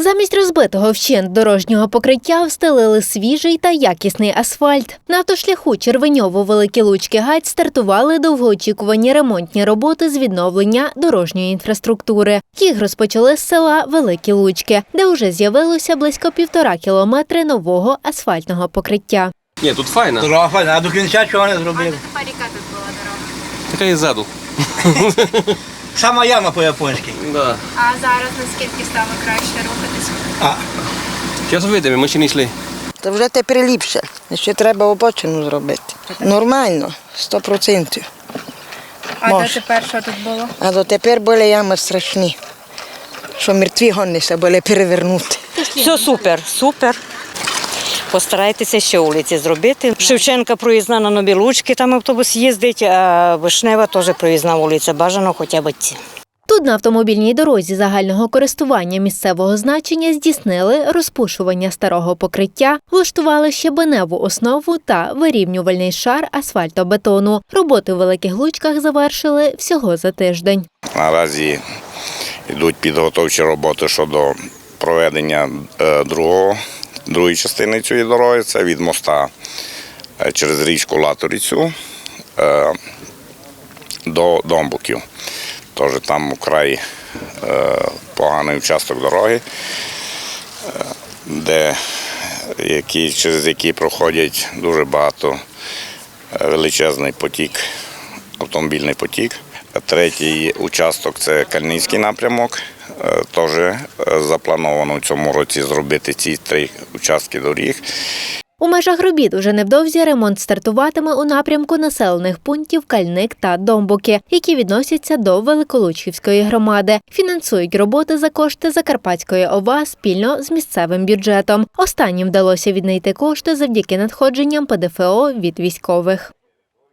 Замість розбитого вщент дорожнього покриття встелили свіжий та якісний асфальт. На автошляху Червеньово Великі Лучки Гать стартували довгоочікувані ремонтні роботи з відновлення дорожньої інфраструктури. Їх розпочали з села Великі Лучки, де вже з'явилося близько півтора кілометри нового асфальтного покриття. Ні, тут файна. Дорога файна, а до кінця чого не зробили? Тепер яка тут була дорога? Така і ззаду. Сама яма по-японськи. Да. А зараз наскільки стало краще рухатись? А, Зараз вийдемо, ми ще не йшли. Та вже тепер ліпше. Ще треба обочину зробити. Нормально, 100%. А Може. дотепер що тут було? А дотепер були ями страшні, що мертві гонися були перевернути. Все супер, супер. Постарайтеся ще вулиці зробити. Шевченка проїзна на Нові Лучки, там автобус їздить, а Вишнева теж проїзна вулиця. Бажано хоча б ці. Тут на автомобільній дорозі загального користування місцевого значення здійснили розпушування старого покриття, влаштували щебеневу основу та вирівнювальний шар асфальтобетону. Роботи в великих лучках завершили всього за тиждень. Наразі йдуть підготовчі роботи щодо проведення е, другого, другої частини цієї дороги. Це від моста е, через річку Латорицю е, до Домбуків. Тож там вкрай е, поганий участок дороги, де які, через який проходять дуже багато величезний потік автомобільний потік. Третій участок це Кальницький напрямок. Е, Теж е, заплановано в цьому році зробити ці три участки доріг. У межах робіт уже невдовзі ремонт стартуватиме у напрямку населених пунктів Кальник та Домбуки, які відносяться до Великолучківської громади. Фінансують роботи за кошти Закарпатської ОВА спільно з місцевим бюджетом. Останнім вдалося віднайти кошти завдяки надходженням ПДФО від військових.